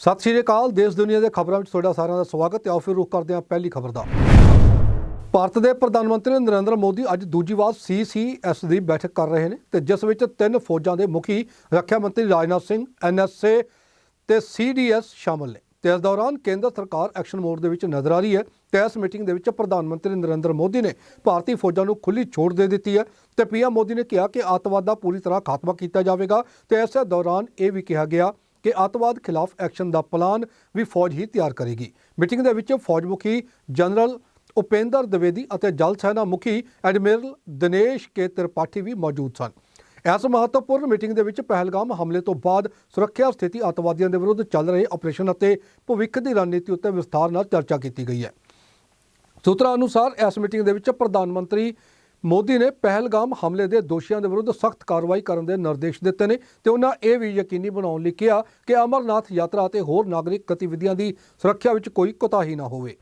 ਸਤਿ ਸ਼੍ਰੀ ਅਕਾਲ, ਦੇਸ਼ ਦੁਨੀਆ ਦੇ ਖਬਰਾਂ ਵਿੱਚ ਤੁਹਾਡਾ ਸਾਰਿਆਂ ਦਾ ਸਵਾਗਤ ਹੈ। ਆਓ ਫਿਰ ਰੁਕ ਕਰਦੇ ਹਾਂ ਪਹਿਲੀ ਖਬਰ ਦਾ। ਭਾਰਤ ਦੇ ਪ੍ਰਧਾਨ ਮੰਤਰੀ ਨਰਿੰਦਰ ਮੋਦੀ ਅੱਜ ਦੂਜੀ ਵਾਰ ਸੀਸੀਐਸ ਦੀ ਬੈਠਕ ਕਰ ਰਹੇ ਨੇ ਤੇ ਜਿਸ ਵਿੱਚ ਤਿੰਨ ਫੌਜਾਂ ਦੇ ਮੁਖੀ ਰੱਖਿਆ ਮੰਤਰੀ ਰਾਜਨਾਥ ਸਿੰਘ ਐਨਐਸਏ ਤੇ ਸੀਡੀਐਸ ਸ਼ਾਮਲ ਨੇ। ਤੇ ਇਸ ਦੌਰਾਨ ਕੇਂਦਰ ਸਰਕਾਰ ਐਕਸ਼ਨ ਮੋਡ ਦੇ ਵਿੱਚ ਨਜ਼ਰ ਆ ਰਹੀ ਹੈ ਤੇ ਇਸ ਮੀਟਿੰਗ ਦੇ ਵਿੱਚ ਪ੍ਰਧਾਨ ਮੰਤਰੀ ਨਰਿੰਦਰ ਮੋਦੀ ਨੇ ਭਾਰਤੀ ਫੌਜਾਂ ਨੂੰ ਖੁੱਲੀ ਛੋਟ ਦੇ ਦਿੱਤੀ ਹੈ ਤੇ ਪੀਐਮ ਮੋਦੀ ਨੇ ਕਿਹਾ ਕਿ ਅੱਤਵਾਦ ਦਾ ਪੂਰੀ ਤਰ੍ਹਾਂ ਖਾਤਮਾ ਕੀਤਾ ਜਾਵੇਗਾ ਤੇ ਇਸੇ ਦੌਰਾਨ ਇਹ ਵੀ ਕਿਹਾ ਗਿਆ ਕਿ ਅੱਤਵਾਦ ਖਿਲਾਫ ਐਕਸ਼ਨ ਦਾ ਪਲਾਨ ਵੀ ਫੌਜ ਹੀ ਤਿਆਰ ਕਰੇਗੀ। ਮੀਟਿੰਗ ਦੇ ਵਿੱਚ ਫੌਜ ਮੁਖੀ ਜਨਰਲ ਉਪੇਂਦਰ ਦਵੇਦੀ ਅਤੇ ਜਲ ਸੈਨਾ ਮੁਖੀ ਐਡਮਿਰਲ ਦਿਨੇਸ਼ ਕੇ ਤ੍ਰਿਪਾਠੀ ਵੀ ਮੌਜੂਦ ਸਨ। ਇਸ ਮਹੱਤਵਪੂਰਨ ਮੀਟਿੰਗ ਦੇ ਵਿੱਚ ਪਹਿਲਗਾਮ ਹਮਲੇ ਤੋਂ ਬਾਅਦ ਸੁਰੱਖਿਆ ਸਥਿਤੀ ਅੱਤਵਾਦੀਆਂ ਦੇ ਵਿਰੁੱਧ ਚੱਲ ਰਹੇ ਆਪਰੇਸ਼ਨ ਅਤੇ ਭਵਿੱਖ ਦੀ ਰਣਨੀਤੀ ਉੱਤੇ ਵਿਸਥਾਰ ਨਾਲ ਚਰਚਾ ਕੀਤੀ ਗਈ ਹੈ। ਸੂਤਰਾਂ ਅਨੁਸਾਰ ਇਸ ਮੀਟਿੰਗ ਦੇ ਵਿੱਚ ਪ੍ਰਧਾਨ ਮੰਤਰੀ ਮੋਦੀ ਨੇ ਪਹਿਲਗਾਮ ਹਮਲੇ ਦੇ ਦੋਸ਼ੀਆਂ ਦੇ ਵਿਰੁੱਧ ਸਖਤ ਕਾਰਵਾਈ ਕਰਨ ਦੇ ਨਿਰਦੇਸ਼ ਦਿੱਤੇ ਨੇ ਤੇ ਉਹਨਾਂ ਇਹ ਵੀ ਯਕੀਨੀ ਬਣਾਉਣ ਲਈ ਕਿਹਾ ਕਿ ਅਮਰਨਾਥ ਯਾਤਰਾ ਅਤੇ ਹੋਰ ਨਾਗਰਿਕ ਗਤੀਵਿਧੀਆਂ ਦੀ ਸੁਰੱਖਿਆ ਵਿੱਚ ਕੋਈ ਕੋਤਾਹੀ ਨਾ ਹੋਵੇ।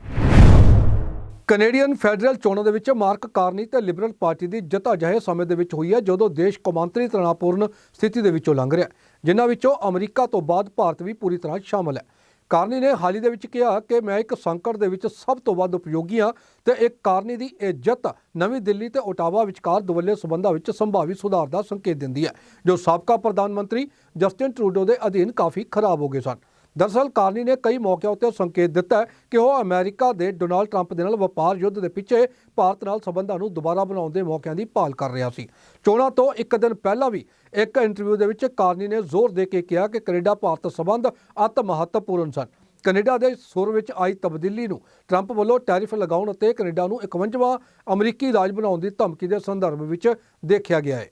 ਕੈਨੇਡੀਅਨ ਫੈਡਰਲ ਚੋਣਾਂ ਦੇ ਵਿੱਚ ਮਾਰਕ ਕਾਰਨੀ ਤੇ ਲਿਬਰਲ ਪਾਰਟੀ ਦੀ ਜਿੱਤ ਅਜਿਹੇ ਸਮੇਂ ਦੇ ਵਿੱਚ ਹੋਈ ਹੈ ਜਦੋਂ ਦੇਸ਼ ਕੌਮਾਂਤਰੀ ਤਣਾਅਪੂਰਨ ਸਥਿਤੀ ਦੇ ਵਿੱਚੋਂ ਲੰਘ ਰਿਹਾ ਹੈ, ਜਿਨ੍ਹਾਂ ਵਿੱਚੋਂ ਅਮਰੀਕਾ ਤੋਂ ਬਾਅਦ ਭਾਰਤ ਵੀ ਪੂਰੀ ਤਰ੍ਹਾਂ ਸ਼ਾਮਲ ਹੈ। ਕਾਰਨੀ ਨੇ ਹਾਲ ਹੀ ਦੇ ਵਿੱਚ ਕਿਹਾ ਕਿ ਮੈਂ ਇੱਕ ਸੰਕਟ ਦੇ ਵਿੱਚ ਸਭ ਤੋਂ ਵੱਧ ਉਪਯੋਗੀ ਹਾਂ ਤੇ ਇੱਕ ਕਾਰਨੀ ਦੀ ਇੱਜ਼ਤ ਨਵੀਂ ਦਿੱਲੀ ਤੇ ਓਟਾਵਾ ਵਿਚਕਾਰ ਦੁਵੱਲੇ ਸਬੰਧਾਂ ਵਿੱਚ ਸੰਭਾਵੀ ਸੁਧਾਰ ਦਾ ਸੰਕੇਤ ਦਿੰਦੀ ਹੈ, ਜੋ ਸਾਬਕਾ ਪ੍ਰਧਾਨ ਮੰਤਰੀ ਜਸਟਿਨ ਟਰੂਡੋ ਦੇ ਅਧੀਨ ਕਾਫੀ ਖਰਾਬ ਹੋ ਗਏ ਸਨ। ਦਰਅਸਲ ਕਾਰਨੀ ਨੇ ਕਈ ਮੌਕਿਆਂ ਉੱਤੇ ਸੰਕੇਤ ਦਿੱਤਾ ਕਿ ਉਹ ਅਮਰੀਕਾ ਦੇ ਡੋਨਾਲਡ ਟਰੰਪ ਦੇ ਨਾਲ ਵਪਾਰ ਯੁੱਧ ਦੇ ਪਿੱਛੇ ਭਾਰਤ ਨਾਲ ਸਬੰਧਾਂ ਨੂੰ ਦੁਬਾਰਾ ਬਣਾਉਣ ਦੇ ਮੌਕਿਆਂ ਦੀ ਭਾਲ ਕਰ ਰਿਹਾ ਸੀ। ਚੋਣਾਂ ਤੋਂ ਇੱਕ ਦਿਨ ਪਹਿਲਾਂ ਵੀ ਇੱਕ ਇੰਟਰਵਿਊ ਦੇ ਵਿੱਚ ਕਾਰਨੀ ਨੇ ਜ਼ੋਰ ਦੇ ਕੇ ਕਿਹਾ ਕਿ ਕੈਨੇਡਾ ਭਾਰਤ ਸਬੰਧ ਅਤ ਮਹੱਤਵਪੂਰਨ ਸਨ। ਕੈਨੇਡਾ ਦੇ ਸੁਰ ਵਿੱਚ ਆਈ ਤਬਦੀਲੀ ਨੂੰ ਟਰੰਪ ਵੱਲੋਂ ਟੈਰਿਫ ਲਗਾਉਣ ਅਤੇ ਕੈਨੇਡਾ ਨੂੰ 51ਵਾਂ ਅਮਰੀਕੀ ਰਾਜ ਬਣਾਉਣ ਦੀ ਧਮਕੀ ਦੇ ਸੰਦਰਭ ਵਿੱਚ ਦੇਖਿਆ ਗਿਆ ਹੈ।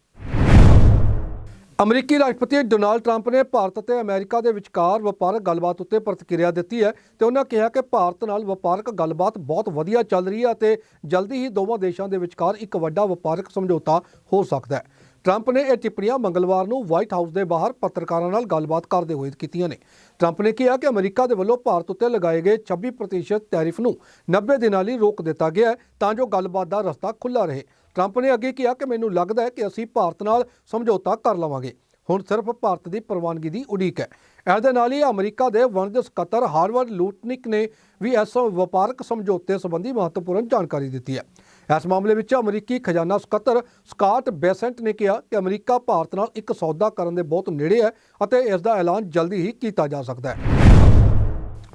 ਅਮਰੀਕੀ ਰਾਸ਼ਟਰਪਤੀ ਡੋਨਾਲਡ ਟਰੰਪ ਨੇ ਭਾਰਤ ਅਤੇ ਅਮਰੀਕਾ ਦੇ ਵਿਚਕਾਰ ਵਪਾਰਕ ਗੱਲਬਾਤ ਉੱਤੇ ਪ੍ਰਤੀਕਿਰਿਆ ਦਿੱਤੀ ਹੈ ਤੇ ਉਹਨਾਂ ਕਿਹਾ ਕਿ ਭਾਰਤ ਨਾਲ ਵਪਾਰਕ ਗੱਲਬਾਤ ਬਹੁਤ ਵਧੀਆ ਚੱਲ ਰਹੀ ਹੈ ਅਤੇ ਜਲਦੀ ਹੀ ਦੋਵਾਂ ਦੇਸ਼ਾਂ ਦੇ ਵਿਚਕਾਰ ਇੱਕ ਵੱਡਾ ਵਪਾਰਕ ਸਮਝੌਤਾ ਹੋ ਸਕਦਾ ਹੈ। ਟਰੰਪ ਨੇ ਇਹ ਟਿੱਪਣੀਆਂ ਮੰਗਲਵਾਰ ਨੂੰ ਵਾਈਟ ਹਾਊਸ ਦੇ ਬਾਹਰ ਪੱਤਰਕਾਰਾਂ ਨਾਲ ਗੱਲਬਾਤ ਕਰਦੇ ਹੋਏ ਕੀਤੀਆਂ ਨੇ। ਟਰੰਪ ਨੇ ਕਿਹਾ ਕਿ ਅਮਰੀਕਾ ਦੇ ਵੱਲੋਂ ਭਾਰਤ ਉੱਤੇ ਲਗਾਏ ਗਏ 26% ਟੈਰਿਫ ਨੂੰ 90 ਦਿਨਾਂ ਲਈ ਰੋਕ ਦਿੱਤਾ ਗਿਆ ਹੈ ਤਾਂ ਜੋ ਗੱਲਬਾਤ ਦਾ ਰਸਤਾ ਖੁੱਲ੍ਹਾ ਰਹੇ। ਟਰੰਪ ਨੇ ਅੱਗੇ ਕਿਹਾ ਕਿ ਮੈਨੂੰ ਲੱਗਦਾ ਹੈ ਕਿ ਅਸੀਂ ਭਾਰਤ ਨਾਲ ਸਮਝੌਤਾ ਕਰ ਲਵਾਂਗੇ। ਹੁਣ ਸਿਰਫ ਭਾਰਤ ਦੀ ਪ੍ਰਵਾਨਗੀ ਦੀ ਉਡੀਕ ਹੈ। ਇਸ ਦੇ ਨਾਲ ਹੀ ਅਮਰੀਕਾ ਦੇ ਵਣਜ ਸਕੱਤਰ ਹਾਰਵਰਡ ਲੂਟਨਿਕ ਨੇ ਵੀ ਇਸ ਵਪਾਰਕ ਸਮਝੌਤੇ ਸੰਬੰਧੀ ਮਹੱਤਵਪੂਰਨ ਜਾਣਕਾਰੀ ਦਿੱਤੀ ਹੈ। ਇਸ ਮਾਮਲੇ ਵਿੱਚ ਅਮਰੀਕੀ ਖਜ਼ਾਨਾ ਸਕੱਤਰ ਸਕਾਟ ਬੈਸੈਂਟ ਨੇ ਕਿਹਾ ਕਿ ਅਮਰੀਕਾ ਭਾਰਤ ਨਾਲ ਇੱਕ ਸੌਦਾ ਕਰਨ ਦੇ ਬਹੁਤ ਨੇੜੇ ਹੈ ਅਤੇ ਇਸ ਦਾ ਐਲਾਨ ਜਲਦੀ ਹੀ ਕੀਤਾ ਜਾ ਸਕਦਾ ਹੈ।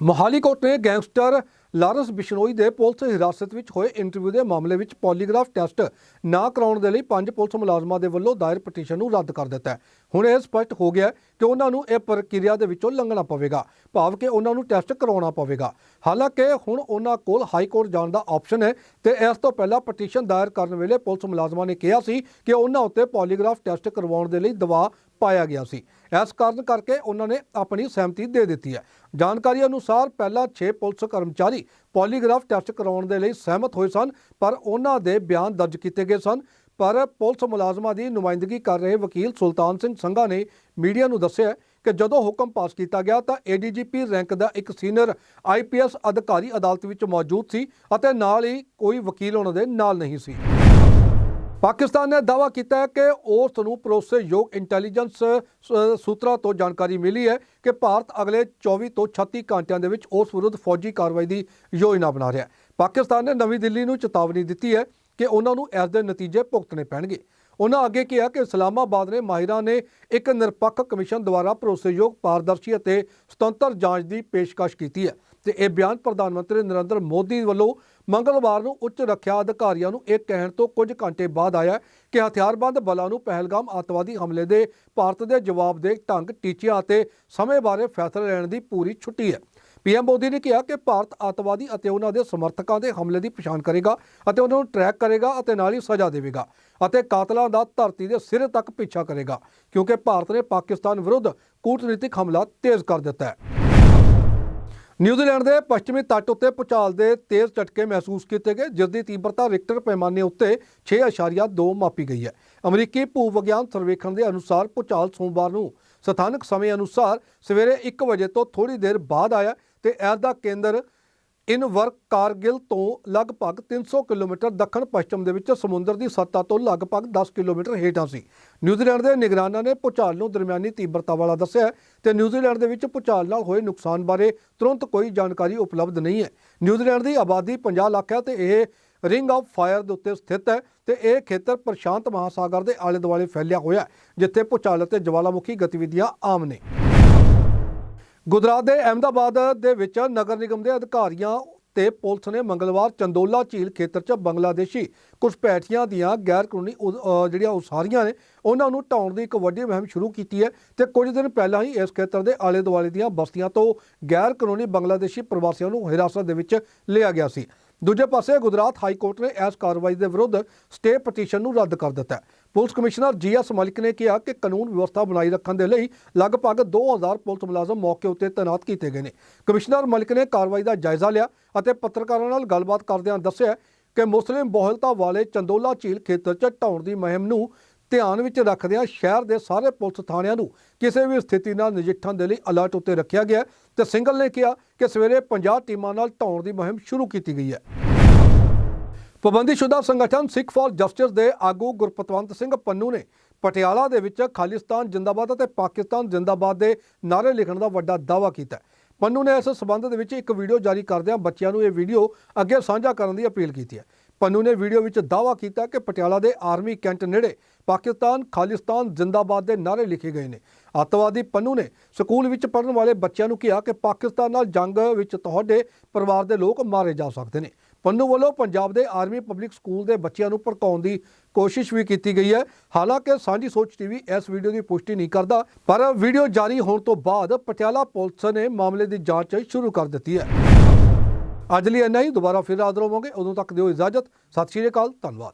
ਮੋਹਾਲੀ ਕੋਰਟ ਨੇ ਗੈਂਗਸਟਰ ਲਾਰੈਂਸ ਬਿਸ਼ਨੋਈ ਦੇ ਪੁਲਿਸ ਹਿਰਾਸਤ ਵਿੱਚ ਹੋਏ ਇੰਟਰਵਿਊ ਦੇ ਮਾਮਲੇ ਵਿੱਚ ਪੋਲੀਗ੍ਰਾਫ ਟੈਸਟ ਨਾ ਕਰਾਉਣ ਦੇ ਲਈ ਪੰਜ ਪੁਲਿਸ ਮੁਲਾਜ਼ਮਾਂ ਦੇ ਵੱਲੋਂ ਦਾਇਰ ਪਟੀਸ਼ਨ ਨੂੰ ਰੱਦ ਕਰ ਦਿੱਤਾ ਹੈ। ਹੁਣ ਇਹ ਸਪਸ਼ਟ ਹੋ ਗਿਆ ਹੈ ਕਿ ਉਹਨਾਂ ਨੂੰ ਇਹ ਪ੍ਰਕਿਰਿਆ ਦੇ ਵਿੱਚੋਂ ਲੰਘਣਾ ਪਵੇਗਾ, ਭਾਵ ਕਿ ਉਹਨਾਂ ਨੂੰ ਟੈਸਟ ਕਰਾਉਣਾ ਪਵੇਗਾ। ਹਾਲਾਂਕਿ ਹੁਣ ਉਹਨਾਂ ਕੋਲ ਹਾਈ ਕੋਰਟ ਜਾਣ ਦਾ ਆਪਸ਼ਨ ਹੈ ਤੇ ਇਸ ਤੋਂ ਪਹਿਲਾਂ ਪਟੀਸ਼ਨ ਦਾਇਰ ਕਰਨ ਵੇਲੇ ਪੁਲਿਸ ਮੁਲਾਜ਼ਮਾਂ ਨੇ ਕਿਹਾ ਸੀ ਕਿ ਉਹਨਾਂ ਉੱਤੇ ਪੋਲੀਗ੍ਰਾਫ ਟੈਸਟ ਕਰਵਾਉਣ ਦੇ ਲਈ ਦਬਾਅ ਪਾਇਆ ਗਿਆ ਸੀ। ਇਸ ਕਾਰਨ ਕਰਕੇ ਉਹਨਾਂ ਨੇ ਆਪਣੀ ਸਹਿਮਤੀ ਦੇ ਦਿੱਤੀ ਹੈ। ਜਾਣਕਾਰੀ ਅਨੁਸਾਰ ਪਹਿਲਾਂ 6 ਪੁਲਿਸ ਕਰਮਚਾਰੀ ਪੋਲੀਗ੍ਰਾਫ ਟੈਸਟ ਕਰਾਉਣ ਦੇ ਲਈ ਸਹਿਮਤ ਹੋਏ ਸਨ, ਪਰ ਉਹਨਾਂ ਦੇ ਬਿਆਨ ਦਰਜ ਕੀਤੇ ਗਏ ਸਨ। ਪਰ ਪੁਲਿਸ ਮੁਲਾਜ਼ਮਾਂ ਦੀ ਨੁਮਾਇੰਦਗੀ ਕਰ ਰਹੇ ਵਕੀਲ ਸੁਲਤਾਨ ਸਿੰਘ ਸੰਘਾ ਨੇ ਮੀਡੀਆ ਨੂੰ ਦੱਸਿਆ ਕਿ ਜਦੋਂ ਹੁਕਮ ਪਾਸ ਕੀਤਾ ਗਿਆ ਤਾਂ ਏਡੀਜੀਪੀ ਰੈਂਕ ਦਾ ਇੱਕ ਸੀਨੀਅਰ ਆਈਪੀਐਸ ਅਧਿਕਾਰੀ ਅਦਾਲਤ ਵਿੱਚ ਮੌਜੂਦ ਸੀ ਅਤੇ ਨਾਲ ਹੀ ਕੋਈ ਵਕੀਲ ਉਹਨਾਂ ਦੇ ਨਾਲ ਨਹੀਂ ਸੀ। ਪਾਕਿਸਤਾਨ ਨੇ ਦਾਅਵਾ ਕੀਤਾ ਹੈ ਕਿ ਉਸ ਨੂੰ ਭਰੋਸੇਯੋਗ ਇੰਟੈਲੀਜੈਂਸ ਸ- ਸੂਤਰਾਂ ਤੋਂ ਜਾਣਕਾਰੀ ਮਿਲੀ ਹੈ ਕਿ ਭਾਰਤ ਅਗਲੇ 24 ਤੋਂ 36 ਘੰਟਿਆਂ ਦੇ ਵਿੱਚ ਉਸ ਵਿਰੁੱਧ ਫੌਜੀ ਕਾਰਵਾਈ ਦੀ ਯੋਜਨਾ ਬਣਾ ਰਿਹਾ ਹੈ। ਪਾਕਿਸਤਾਨ ਨੇ ਨਵੀਂ ਦਿੱਲੀ ਨੂੰ ਚੇਤਾਵਨੀ ਦਿੱਤੀ ਹੈ ਕਿ ਉਹਨਾਂ ਨੂੰ ਇਸ ਦੇ ਨਤੀਜੇ ਭੁਗਤਣੇ ਪੈਣਗੇ। ਉਹਨਾਂ ਅੱਗੇ ਕਿਹਾ ਕਿ ਇਸਲਾਮਾਬਾਦ ਨੇ ਮਾਹਿਰਾਂ ਨੇ ਇੱਕ ਨਿਰਪੱਖ ਕਮਿਸ਼ਨ ਦੁਆਰਾ ਭਰੋਸੇਯੋਗ ਪਾਰਦਰਸ਼ੀ ਅਤੇ ਸੁਤੰਤਰ ਜਾਂਚ ਦੀ ਪੇਸ਼ਕਸ਼ ਕੀਤੀ ਹੈ। ਤੇ ਇਹ ਬਿਆਨ ਪ੍ਰਧਾਨ ਮੰਤਰੀ ਨਰਿੰਦਰ ਮੋਦੀ ਵੱਲੋਂ ਮੰਗਲਵਾਰ ਨੂੰ ਉੱਚ ਰੱਖਿਆ ਅਧਿਕਾਰੀਆਂ ਨੂੰ ਇਹ ਕਹਿਣ ਤੋਂ ਕੁਝ ਘੰਟੇ ਬਾਅਦ ਆਇਆ ਕਿ ਹਥਿਆਰਬੰਦ ਬਲਾਂ ਨੂੰ ਪਹਿਲਗਾਮ ਅੱਤਵਾਦੀ ਹਮਲੇ ਦੇ ਭਾਰਤ ਦੇ ਜਵਾਬਦੇਹ ਢੰਗ, ਟੀਚਿਆਂ ਅਤੇ ਸਮੇਂ ਬਾਰੇ ਫੈਸਲਾ ਲੈਣ ਦੀ ਪੂਰੀ ਛੁੱਟੀ ਹੈ। ਪੀਐਮ ਮੋਦੀ ਨੇ ਕਿਹਾ ਕਿ ਭਾਰਤ ਅੱਤਵਾਦੀ ਅਤੇ ਉਹਨਾਂ ਦੇ ਸਮਰਥਕਾਂ ਦੇ ਹਮਲੇ ਦੀ ਪਛਾਣ ਕਰੇਗਾ ਅਤੇ ਉਹਨਾਂ ਨੂੰ ਟਰੈਕ ਕਰੇਗਾ ਅਤੇ ਨਾਲ ਹੀ ਸਜ਼ਾ ਦੇਵੇਗਾ ਅਤੇ ਕਾਤਲਾਂ ਦਾ ਧਰਤੀ ਦੇ ਸਿਰੇ ਤੱਕ ਪਿੱਛਾ ਕਰੇਗਾ ਕਿਉਂਕਿ ਭਾਰਤ ਨੇ ਪਾਕਿਸਤਾਨ ਵਿਰੁੱਧ ਕੂਟਨੀਤਿਕ ਹਮਲਾ ਤੇਜ਼ ਕਰ ਦਿੱਤਾ ਹੈ। ਨਿਊਜ਼ੀਲੈਂਡ ਦੇ ਪੱਛਮੀ ਤੱਟ ਉੱਤੇ ਭੂਚਾਲ ਦੇ ਤੇਜ਼ ਝਟਕੇ ਮਹਿਸੂਸ ਕੀਤੇ ਗਏ, ਜਿਸ ਦੀ ਤੀਬਰਤਾ ਰਿਕਟਰ ਪੈਮਾਨੇ ਉੱਤੇ 6.2 ਮਾਪੀ ਗਈ ਹੈ। ਅਮਰੀਕੀ ਭੂ ਵਿਗਿਆਨ ਸਰਵੇਖਣ ਦੇ ਅਨੁਸਾਰ ਭੂਚਾਲ ਸੋਮਵਾਰ ਨੂੰ ਸਥਾਨਕ ਸਮੇਂ ਅਨੁਸਾਰ ਸਵੇਰੇ 1 ਵਜੇ ਤੋਂ ਥੋੜੀ ਦੇਰ ਬਾਅਦ ਆਇਆ ਤੇ ਇਸ ਦਾ ਕੇਂਦਰ ਇਨਵਰ ਕਾਰਗਿਲ ਤੋਂ ਲਗਭਗ 300 ਕਿਲੋਮੀਟਰ ਦੱਖਣ ਪੱਛਮ ਦੇ ਵਿੱਚ ਸਮੁੰਦਰ ਦੀ ਸੱਤਾ ਤੋਂ ਲਗਭਗ 10 ਕਿਲੋਮੀਟਰ ਹੇਠਾਂ ਸੀ। ਨਿਊਜ਼ੀਲੈਂਡ ਦੇ ਨਿਗਰਾਨਾਂ ਨੇ ਭੂਚਾਲ ਨੂੰ ਦਰਮਿਆਨੀ ਤੀਬਰਤਾ ਵਾਲਾ ਦੱਸਿਆ ਹੈ ਤੇ ਨਿਊਜ਼ੀਲੈਂਡ ਦੇ ਵਿੱਚ ਭੂਚਾਲ ਨਾਲ ਹੋਏ ਨੁਕਸਾਨ ਬਾਰੇ ਤੁਰੰਤ ਕੋਈ ਜਾਣਕਾਰੀ ਉਪਲਬਧ ਨਹੀਂ ਹੈ। ਨਿਊਜ਼ੀਲੈਂਡ ਦੀ ਆਬਾਦੀ 50 ਲੱਖ ਹੈ ਤੇ ਇਹ ਰਿੰਗ ਆਫ ਫਾਇਰ ਦੇ ਉੱਤੇ ਸਥਿਤ ਹੈ ਤੇ ਇਹ ਖੇਤਰ ਪ੍ਰਸ਼ਾਂਤ ਮਹਾਸਾਗਰ ਦੇ ਆਲੇ ਦੁਆਲੇ ਫੈਲਿਆ ਹੋਇਆ ਹੈ, ਜਿੱਥੇ ਭੂਚਾਲ ਅਤੇ ਜਵਾਲਾਮੁਖੀ ਗਤੀਵਿਧੀਆਂ ਆਮ ਨੇ। ਗੁਜਰਾਤ ਦੇ ਅਹਿਮਦਾਬਾਦ ਦੇ ਵਿੱਚ ਨਗਰ ਨਿਗਮ ਦੇ ਅਧਿਕਾਰੀਆਂ ਤੇ ਪੁਲਿਸ ਨੇ ਮੰਗਲਵਾਰ ਚੰਦੋਲਾ ਝੀਲ ਖੇਤਰ 'ਚ ਬੰਗਲਾਦੇਸ਼ੀ ਘੁਸਪੈਠੀਆਂ ਦੀਆਂ ਗੈਰ ਕਾਨੂੰਨੀ ਉ- ਜਿਹੜੀਆਂ ਉਸਾਰੀਆਂ ਨੇ, ਉਹਨਾਂ ਨੂੰ ਢਾਉਣ ਦੀ ਇੱਕ ਵੱਡੀ ਮੁਹਿੰਮ ਸ਼ੁਰੂ ਕੀਤੀ ਹੈ ਤੇ ਕੁਝ ਦਿਨ ਪਹਿਲਾਂ ਹੀ ਇਸ ਖੇਤਰ ਦੇ ਆਲੇ ਦੁਆਲੇ ਦੀਆਂ ਬਸਤੀਆਂ ਤੋਂ ਗੈਰ ਕਾਨੂੰਨੀ ਬੰਗਲਾਦੇਸ਼ੀ ਪ੍ਰਵਾਸੀਆਂ ਨੂੰ ਹਿਰਾਸਤ ਦੇ ਵਿੱਚ ਲਿਆ ਗਿਆ ਸੀ। ਦੂਜੇ ਪਾਸੇ ਗੁਜਰਾਤ ਹਾਈ ਕੋਰਟ ਨੇ ਇਸ ਕਾਰਵਾਈ ਦੇ ਵਿਰੁੱਧ ਸਟੇ ਪਟੀਸ਼ਨ ਨੂੰ ਰੱਦ ਕਰ ਦਿੱਤਾ ਹੈ। ਪੁਲਿਸ ਕਮਿਸ਼ਨਰ ਜੀਐਸ ਮਲਿਕ ਨੇ ਕਿਹਾ ਕਿ ਕਾਨੂੰਨ ਵਿਵਸਥਾ ਬਣਾਈ ਰੱਖਣ ਦੇ ਲਈ ਲਗਭਗ 2000 ਪੁਲਿਸ ਮੁਲਾਜ਼ਮ ਮੌਕੇ ਉੱਤੇ ਤਾਇਨਾਤ ਕੀਤੇ ਗਏ ਨੇ। ਕਮਿਸ਼ਨਰ ਮਲਿਕ ਨੇ ਕਾਰਵਾਈ ਦਾ ਜਾਇਜ਼ਾ ਲਿਆ ਅਤੇ ਪੱਤਰਕਾਰਾਂ ਨਾਲ ਗੱਲਬਾਤ ਕਰਦਿਆਂ ਦੱਸਿਆ ਕਿ ਮੁਸਲਿਮ ਬਹੁਲਤਾ ਵਾਲੇ ਚੰਦੋਲਾ ਝੀਲ ਖੇਤਰ 'ਚ ਢਾਉਣ ਦੀ ਮੁਹਿੰਮ ਨੂੰ ਧਿਆਨ ਵਿੱਚ ਰੱਖਦਿਆਂ ਸ਼ਹਿਰ ਦੇ ਸਾਰੇ ਪੁਲਿਸ ਥਾਣਿਆਂ ਨੂੰ ਕਿਸੇ ਵੀ ਸਥਿਤੀ ਨਾਲ ਨਜਿੱਠਣ ਦੇ ਲਈ ਅਲਰਟ ਉੱਤੇ ਰੱਖਿਆ ਗਿਆ ਹੈ ਤੇ ਸਿੰਗਲ ਨੇ ਕਿਹਾ ਕਿ ਸਵੇਰੇ 50 ਟੀਮਾਂ ਨਾਲ ਢਾਉਣ ਦੀ ਮੁਹਿੰਮ ਸ਼ੁਰੂ ਕੀਤੀ ਗਈ ਹੈ। ਪਾਬੰਦੀਸ਼ੁਦਾ ਸੰਗਠਨ ਸਿੱਖ ਫਾਰ ਜਸਟਿਸ ਦੇ ਆਗੂ ਗੁਰਪਤਵੰਤ ਸਿੰਘ ਪੰਨੂ ਨੇ ਪਟਿਆਲਾ ਦੇ ਵਿੱਚ ਖਾਲਿਸਤਾਨ ਜਿੰਦਾਬਾਦ ਅਤੇ ਪਾਕਿਸਤਾਨ ਜਿੰਦਾਬਾਦ ਦੇ ਨਾਅਰੇ ਲਿਖਣ ਦਾ ਵੱਡਾ ਦਾਅਵਾ ਕੀਤਾ ਪੰਨੂ ਨੇ ਇਸ ਸਬੰਧ ਦੇ ਵਿੱਚ ਇੱਕ ਵੀਡੀਓ ਜਾਰੀ ਕਰਦਿਆਂ ਬੱਚਿਆਂ ਨੂੰ ਇਹ ਵੀਡੀਓ ਅੱਗੇ ਸਾਂਝਾ ਕਰਨ ਦੀ ਅਪੀਲ ਕੀਤੀ ਹੈ। ਪੰਨੂ ਨੇ ਵੀਡੀਓ ਵਿੱਚ ਦਾਅਵਾ ਕੀਤਾ ਕਿ ਪਟਿਆਲਾ ਦੇ ਆਰਮੀ ਕੈਂਟ ਨੇੜੇ ਪਾਕਿਸਤਾਨ, ਖਾਲਿਸਤਾਨ, ਜਿੰਦਾਬਾਦ ਦੇ ਨਾਅਰੇ ਲਿਖੇ ਗਏ ਨੇ। ਅੱਤਵਾਦੀ ਪੰਨੂ ਨੇ ਸਕੂਲ ਵਿੱਚ ਪੜ੍ਹਨ ਵਾਲੇ ਬੱਚਿਆਂ ਨੂੰ ਕਿਹਾ ਕਿ ਪਾਕਿਸਤਾਨ ਨਾਲ ਜੰਗ ਵਿੱਚ ਤੁਹਾਡੇ ਪਰਿਵਾਰ ਦੇ ਲੋਕ ਮਾਰੇ ਜਾ ਸਕਦੇ ਨੇ। ਪੰਨੂ ਵੱਲੋਂ ਪੰਜਾਬ ਦੇ ਆਰਮੀ ਪਬਲਿਕ ਸਕੂਲ ਦੇ ਬੱਚਿਆਂ ਨੂੰ ਭੜਕਾਉਣ ਦੀ ਕੋਸ਼ਿਸ਼ ਵੀ ਕੀਤੀ ਗਈ ਹੈ। ਹਾਲਾਂਕਿ ਸਾਂਝੀ ਸੋਚ ਟੀਵੀ ਇਸ ਵੀਡੀਓ ਦੀ ਪੁਸ਼ਟੀ ਨਹੀਂ ਕਰਦਾ, ਪਰ ਵੀਡੀਓ ਜਾਰੀ ਹੋਣ ਤੋਂ ਬਾਅਦ ਪਟਿਆਲਾ ਪੁਲਿਸ ਨੇ ਮਾਮਲੇ ਦੀ ਜਾਂਚ ਸ਼ੁਰੂ ਕਰ ਦਿੱਤੀ ਹੈ। ਅੱਜ ਲਈ ਇੰਨਾ ਹੀ, ਦੁਬਾਰਾ ਫਿਰ ਹਾਜ਼ਰ ਹੋਵਾਂਗੇ ਉਦੋਂ ਤੱਕ ਦਿਓ ਇਜਾਜ਼ਤ। ਸਤਿ ਸ਼੍ਰੀ ਅਕਾਲ, ਧੰਨਵਾਦ।